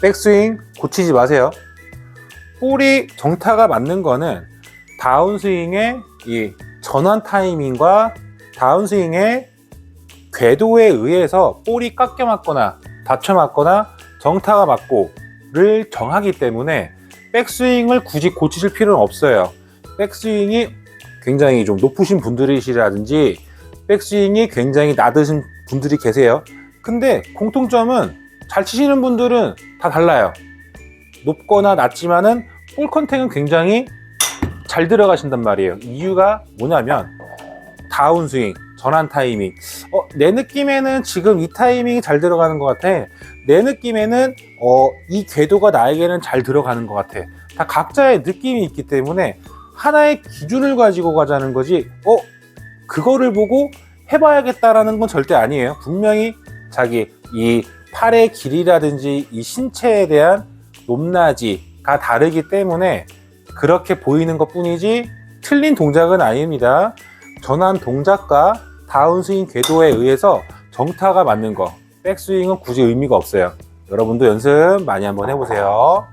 백스윙 고치지 마세요. 볼이 정타가 맞는 거는 다운스윙의 이 전환 타이밍과 다운스윙의 궤도에 의해서 볼이 깎여 맞거나 받쳐 맞거나 정타가 맞고를 정하기 때문에 백스윙을 굳이 고치실 필요는 없어요. 백스윙이 굉장히 좀 높으신 분들이시라든지 백스윙이 굉장히 낮으신 분들이 계세요. 근데 공통점은 잘 치시는 분들은 다 달라요. 높거나 낮지만은 볼 컨택은 굉장히 잘 들어가신단 말이에요. 이유가 뭐냐면 다운스윙, 전환 타이밍. 어, 내 느낌에는 지금 이 타이밍이 잘 들어가는 것 같아. 내 느낌에는 어, 이 궤도가 나에게는 잘 들어가는 것 같아. 다 각자의 느낌이 있기 때문에 하나의 기준을 가지고 가자는 거지. 어, 그거를 보고 해봐야겠다라는 건 절대 아니에요. 분명히 자기 이 팔의 길이라든지 이 신체에 대한 높낮이가 다르기 때문에 그렇게 보이는 것 뿐이지 틀린 동작은 아닙니다. 전환 동작과 다운스윙 궤도에 의해서 정타가 맞는 거, 백스윙은 굳이 의미가 없어요. 여러분도 연습 많이 한번 해보세요.